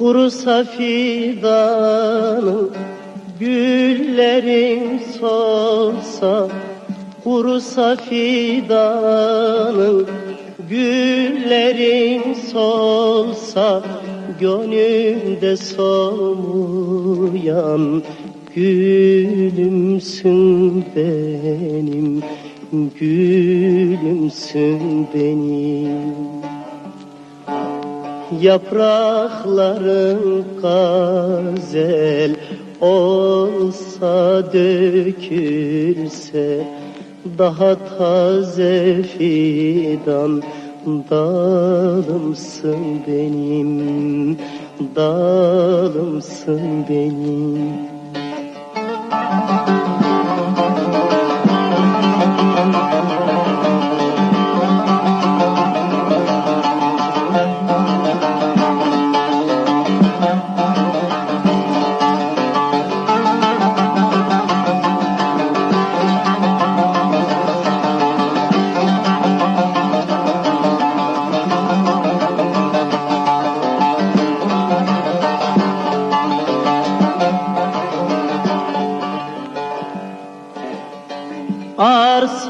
Kurusa fidanı Güllerin solsa Kurusa fidanı Güllerin solsa Gönlümde solmayan Gülümsün benim Gülümsün benim Yaprakların gazel olsa dökülse Daha taze fidan dalımsın benim Dalımsın benim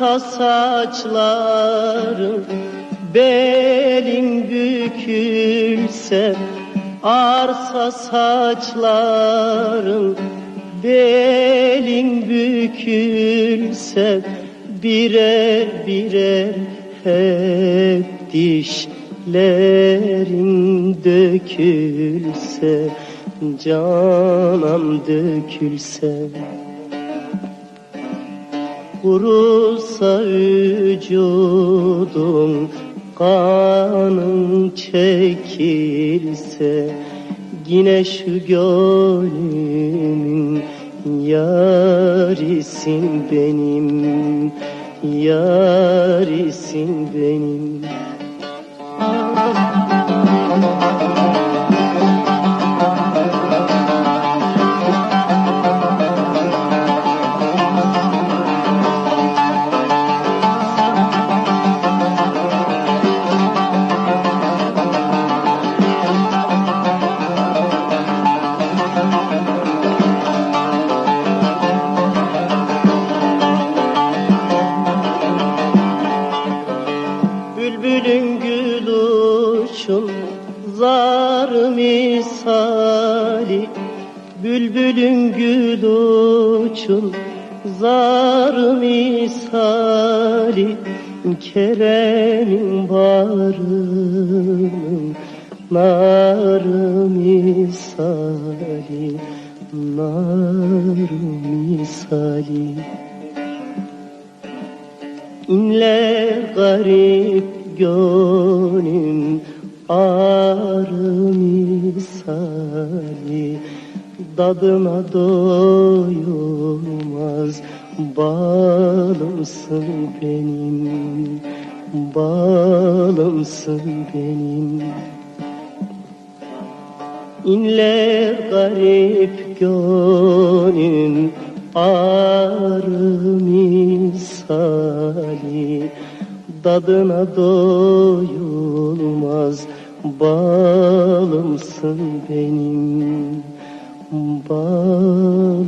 Arsa saçların belin bükülse Arsa saçların belin bükülse Birer birer hep dişlerin dökülse Canam dökülse Kurusa vücudum kanın çekilse Yine şu gönlümün yarisin benim Yarisin benim. Bülbülün uçun zar misali. Bülbülün gül uçun zar misali. Kerem'in barının nar misali Nar misali. İnle garip gönlüm ağrı misali Dadına doyulmaz. Balımsın benim Balımsın benim. İnler garip gönlüm ağrı misali Dadına doyulmaz balımsın benim Balımsın